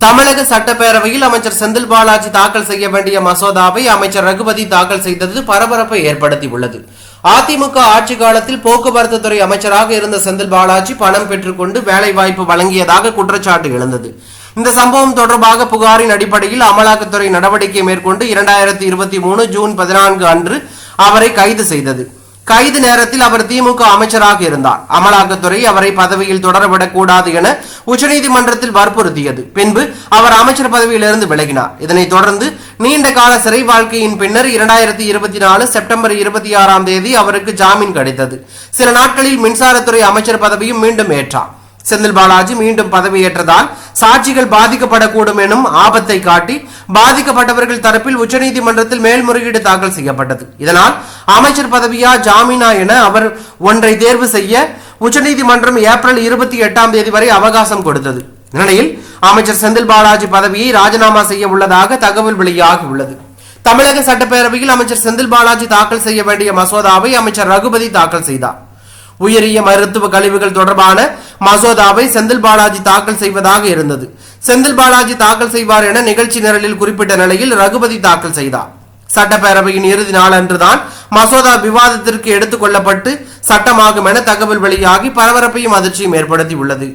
தமிழக சட்டப்பேரவையில் அமைச்சர் செந்தில் பாலாஜி தாக்கல் செய்ய வேண்டிய மசோதாவை அமைச்சர் ரகுபதி தாக்கல் செய்தது பரபரப்பை ஏற்படுத்தியுள்ளது. அதிமுக ஆட்சி காலத்தில் போக்குவரத்து துறை அமைச்சராக இருந்த செந்தில் பாலாஜி பணம் பெற்றுக்கொண்டு வேலைவாய்ப்பு வழங்கியதாக குற்றச்சாட்டு எழுந்தது. இந்த சம்பவம் தொடர்பாக புகாரின் அடிப்படையில் அமலாக்கத்துறை நடவடிக்கை மேற்கொண்டு இரண்டாயிரத்தி இருபத்தி மூணு ஜூன் பதினான்கு அன்று அவரை கைது செய்தது. கைது நேரத்தில் அவர் திமுக அமைச்சராக இருந்தார். அமலாக்கத்துறை அவரை பதவியில் தொடரவிடக்கூடாது என உச்சநீதிமன்றத்தில் வற்புறுத்தியது. பின்பு அவர் அமைச்சர் பதவியிலிருந்து விலகினார். இதனைத் தொடர்ந்து நீண்ட கால சிறை வாழ்க்கையின் பின்னர் இரண்டாயிரத்தி இருபத்தி நாலு செப்டம்பர் இருபத்தி ஆறாம் தேதி அவருக்கு ஜாமீன் கிடைத்தது. சில நாட்களில் மின்சாரத்துறை அமைச்சர் பதவியும் மீண்டும் ஏற்றார். செந்தில் பாலாஜி மீண்டும் பதவியேற்றதால் சாட்சிகள் பாதிக்கப்படக்கூடும் எனும் ஆபத்தை காட்டி பாதிக்கப்பட்டவர்கள் தரப்பில் உச்சநீதிமன்றத்தில் மேல்முறையீடு தாக்கல் செய்யப்பட்டது. இதனால் அமைச்சர் பதவியா ஜாமீனா என அவர் ஒன்றை தேர்வு செய்ய உச்சநீதிமன்றம் ஏப்ரல் இருபத்தி எட்டாம் தேதி வரை அவகாசம் கொடுத்தது. இந்நிலையில் அமைச்சர் செந்தில் பாலாஜி பதவியை ராஜினாமா செய்ய உள்ளதாக தகவல் வெளியாகி உள்ளது. தமிழக சட்டப்பேரவையில் அமைச்சர் செந்தில் பாலாஜி தாக்கல் செய்ய வேண்டிய மசோதாவை அமைச்சர் ரகுபதி தாக்கல் செய்தார். உயரிய மருத்துவ கழிவுகள் தொடர்பான மசோதாவை செந்தில் பாலாஜி தாக்கல் செய்வதாக இருந்தது. செந்தில் பாலாஜி தாக்கல் செய்வார் என நிகழ்ச்சி நிரலில் குறிப்பிட்ட நிலையில் ரகுபதி தாக்கல் செய்தார். சட்டப்பேரவையின் இறுதி நாளன்றுதான் மசோதா விவாதத்திற்கு எடுத்துக் கொள்ளப்பட்டு சட்டமாகும் என தகவல் வெளியாகி பரபரப்பையும் அதிர்ச்சியும் ஏற்படுத்தியுள்ளது.